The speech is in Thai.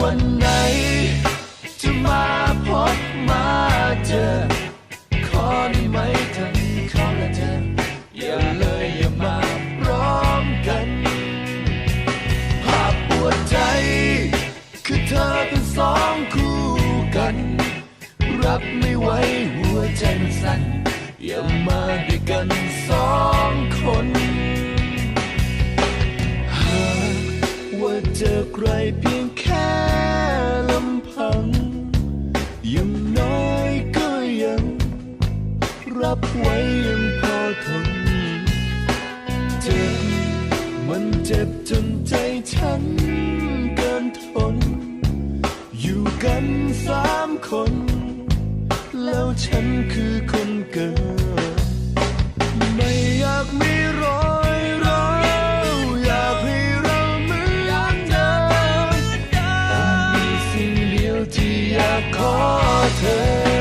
วันไหน จะมาพบมาเจอ ขอได้ไหมทั้งเขาและเธอ อย่าเลยอย่ามาพร้อมกัน ภาพปวดใจ คือเธอเป็นสองคู่กัน รับไม่ไหวหัวใจมันสั่น อย่ามาด้วยกันสองคนหากว่าเจอใครเพียง รับไว้ยังพอทนเจ็บมันเจ็บจนใจฉันเกินทน อยู่กันสามคน แล้วฉันคือคนเกิดไม่อยากมีรอยร้าวอยากให้เราเหมือนเดิมแต่มีสิ่งเดียวที่อยากขอเธอ